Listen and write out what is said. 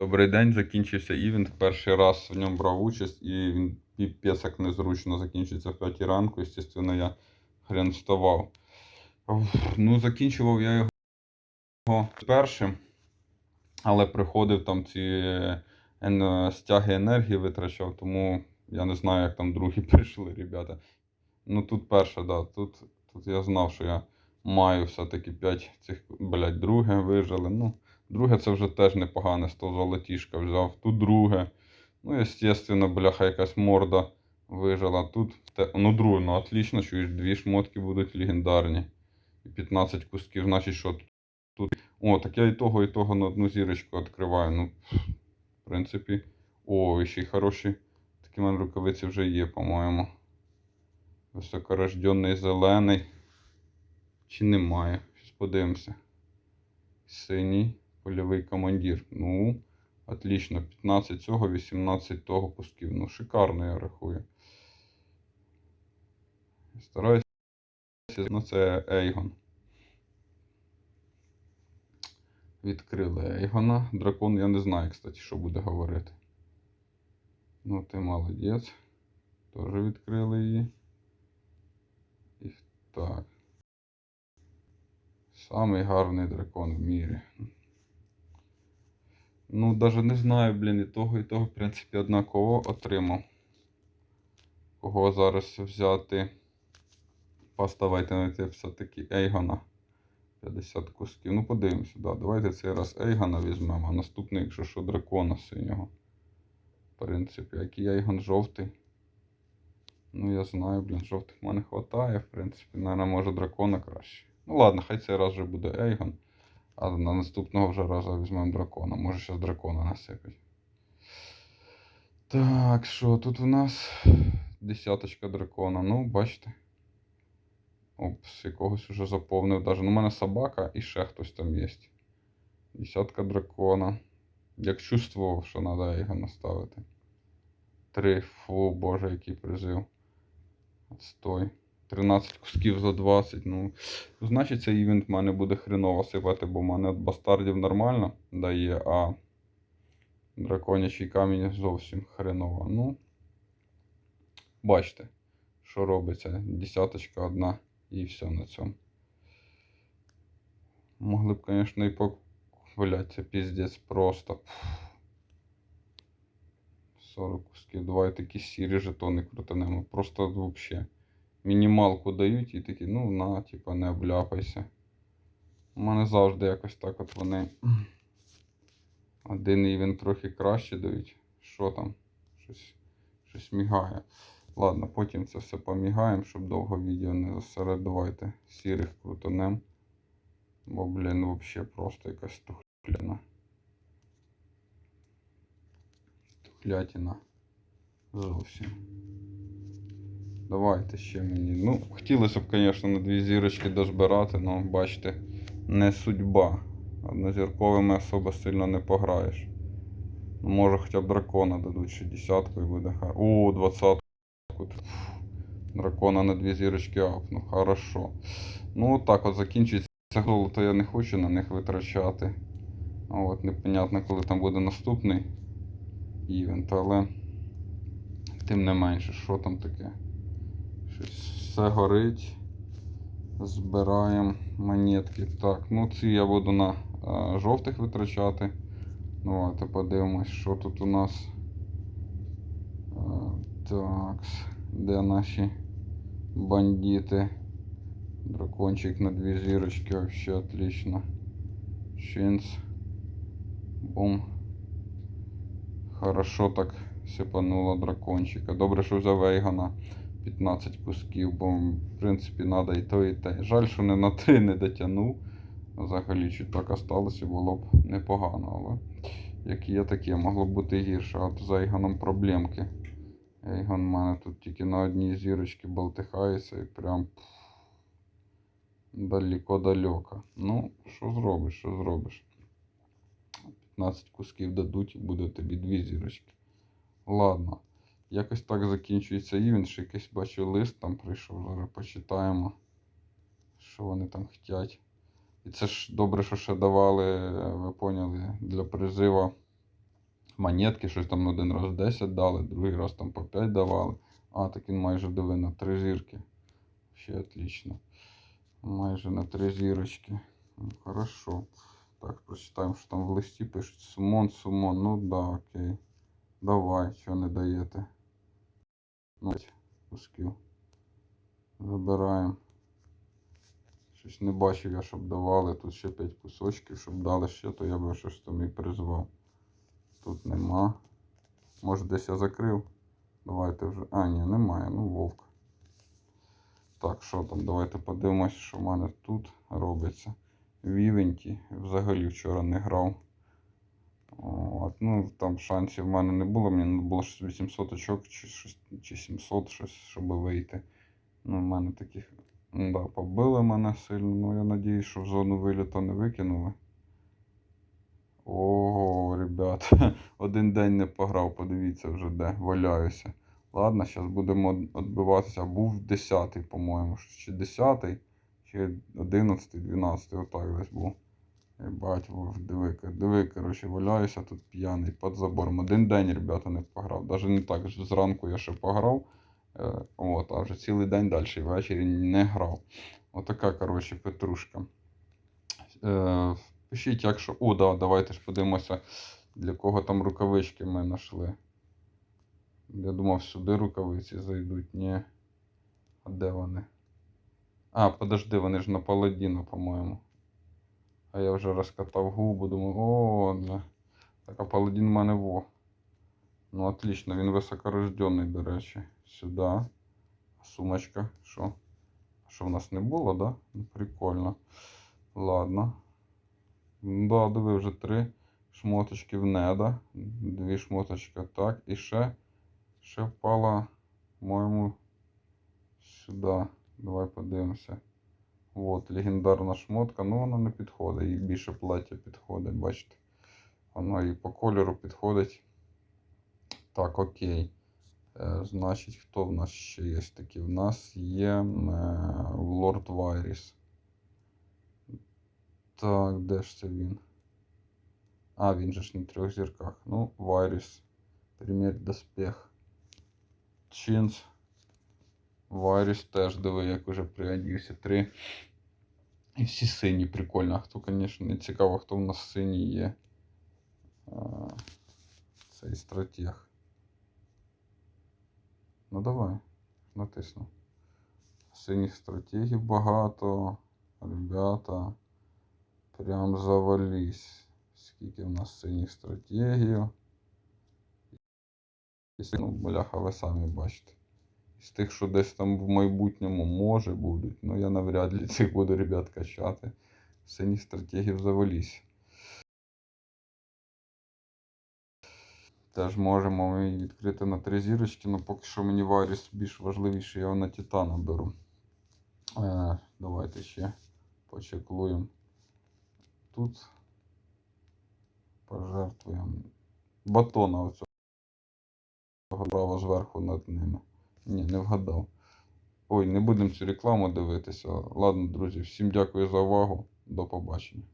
Добрий день, закінчився івент. Перший раз в ньому брав участь, і він піпець незручно закінчиться в 5 ранку. Звісно, я хрен вставав. Ну, закінчував я його першим, але приходив там ці стяги енергії витрачав, тому я не знаю, як там другі прийшли, ребята. Ну тут перше, да. Тут, тут я знав, що я маю все-таки 5 цих, блядь, друге вижили. Ну, друге це вже теж непогане, 100 золотішка взяв. Тут друге. Ну, звісно, бляха, якась морда вижила. Тут, те, ну, друге, ну, отлично, чуєш, дві шмотки будуть легендарні. І 15 кусків, значить, що тут? О, так я і того, і того на одну зірочку відкриваю. Ну, в принципі, о, і ще й хороші. Такі мене рукавиці вже є, по-моєму. Високорожденний зелений. Чи немає? Щось подивимося. Синій польовий командир. Ну, отлично. 15 цього, 18 того кусків. Ну, шикарно, я рахую. Стараюся. Ну, це Ейгон. Відкрили Ейгона. Дракон, я не знаю, кстати, що буде говорити. Ну, ти молодець. Теж відкрили її. І так. Самий гарний дракон в мірі. Ну, даже не знаю, блін, і того, і того, в принципі, однаково отримав. Кого зараз взяти? Поставайте знайти все-таки Ейгона. 50 кусків. Ну, подивимося, да. Давайте цей раз Ейгона візьмемо, а наступний, якщо що, дракона синього. В принципі, який Ейгон жовтий. Ну, я знаю, блін, жовтих в мене хватає, в принципі. Наверное, може дракона краще. Ну ладно, хай цей раз вже буде Ейгон. А на наступного вже разу візьмемо дракона. Може зараз дракона насипить. Так, що тут в нас? Десяточка дракона. Ну, бачите. Опс, якогось уже заповнив. Даже. Ну, у мене собака і ще хтось там є. Десятка дракона. Як чувствував, що треба його наставити. Три. Фу, боже, який призив. Отстой. 13 кусків за 20. Ну, значить, цей івент в мене буде хреново сипати, бо в мене бастардів нормально дає, а драконячий камінь зовсім хреново. Ну, бачите, що робиться. Десяточка одна і все на цьому. Могли б, звісно, і по... Це піздець просто. 40 кусків. Давай такі сірі жетони крутанемо. Просто взагалі. Мінімалку дають і такі, ну на, типа, не обляпайся. У мене завжди якось так от вони. Один івент трохи краще дають. Що там? Щось, щось мігає. Ладно, потім це все помігаємо, щоб довго відео не. Давайте сірих крутанем. Бо, блін, взагалі просто якась тухляна. Тухлятина. Зовсім. Давайте ще мені. Ну, хотілося б, звісно, на дві зірочки дозбирати, але бачите, не судьба. Однозірковими особо сильно не пограєш. Ну, може хоча б дракона дадуть ще десятку і буде хар. О, двадцятку. Дракона на дві зірочки апну. Хорошо. Ну, так от закінчиться золото, я не хочу на них витрачати. От непонятно, коли там буде наступний івент, але тим не менше, що там таке? Все горить. Збираємо монетки. Так, ну ці я буду на е, жовтих витрачати. Давайте подивимось, що тут у нас. Е, так, де наші бандити? Дракончик на дві зірочки, вообще отлично. Чинц. Бум. Хорошо так сипануло дракончика. Добре, що взяв Ейгона 15 кусків, бо в принципі треба і то, і те. Жаль, що не на 3 не дотягнув. Взагалі чуть так осталося, було б непогано, але як є таке, могло б бути гірше. От з Ейгоном проблемки. Ейгон в мене тут тільки на одній зірочці болтихається і прям далеко-далеко. Ну, що зробиш, що зробиш? 15 кусків дадуть і буде тобі дві зірочки. Ладно. Якось так закінчується івент, що якийсь бачу лист там прийшов. Зараз почитаємо, що вони там хотять. І це ж добре, що ще давали, ви поняли, для призива монетки, щось там один раз 10 дали, другий раз там по 5 давали. А, так він майже диви на три зірки. Ще отлично. Майже на три зірочки. Ну, Хорошо. Так, прочитаємо, що там в листі пишуть. Сумон, сумон. Ну да, окей. Давай, що не даєте. Ну, ось, кусків. Забираємо. Щось не бачив я, щоб давали. Тут ще 5 кусочків, щоб дали ще, то я би щось там і призвав. Тут нема. Може десь я закрив. Давайте вже. А, ні, немає. Ну, вовк. Так, що там? Давайте подивимось, що в мене тут робиться. Вівенті. Взагалі вчора не грав. От, ну, там шансів в мене не було. Мені було 800 очок чи, чи 700, щось, щоб вийти. Ну, в мене таких. ну, Да, побили мене сильно. Ну, я надіюсь, що в зону виліту не викинули. Ого, ребят, один день не пограв, подивіться вже де, валяюся. Ладно, зараз будемо відбиватися. Був 10-й, по-моєму. Чи 10-й, чи 11-й, 12-й, отак десь був. Ебать, вов, диви, диви, коротше, валяюся тут п'яний під забором. Один день, ребята, не пограв. Даже не так, зранку я ще пограв. Е, от, а вже цілий день далі ввечері не грав. Отака, коротше, петрушка. Е, пишіть, якщо. О, да, давайте ж подивимося, для кого там рукавички ми знайшли. Я думав, сюди рукавиці зайдуть. Ні. А де вони? А, подожди, вони ж на паладіна, по-моєму. А я вже розкатав губу, думаю, о, да. Так, а паладін в мене во. Ну, отлично, він високорожденний, до речі. Сюди. Сумочка. Що? Що в нас не було, да? Ну, прикольно. Ладно. Да, диви вже три шмоточки в неда. Дві шмоточки так. І ще, ще впала, по-моєму, сюди. Давай подивимося. От, легендарна шмотка. Ну, вона не підходить. Їй більше плаття підходить, бачите. Воно і по кольору підходить. Так, окей. Е, значить, хто в нас ще є такі? В нас є е, Лорд Вайріс. Так, де ж це він? А, він же ж на трьох зірках. Ну, Вайріс. Примір доспех. Чинс. Вайріс теж диви, як уже приодівся. Три. І всі сині, прикольно. А хто, звісно, не цікаво, хто в нас синій є. Цей стратег. Ну давай, натисну. Синіх стратегів багато. Ребята. Прям завались. Скільки в нас синіх стратегів. Ну, бляха, ви самі бачите. З тих, що десь там в майбутньому може будуть, ну я навряд ли цих буду ребят качати. Синіх стратегів завались. Теж можемо ми відкрити на три зірочки, але поки що мені Варіс більш важливіше, я його на Титана беру. Е, давайте ще почеклуємо. Тут пожертвуємо батона оцього права зверху над ними. Ні, не вгадав. Ой, не будемо цю рекламу дивитися. Ладно, друзі, всім дякую за увагу. До побачення.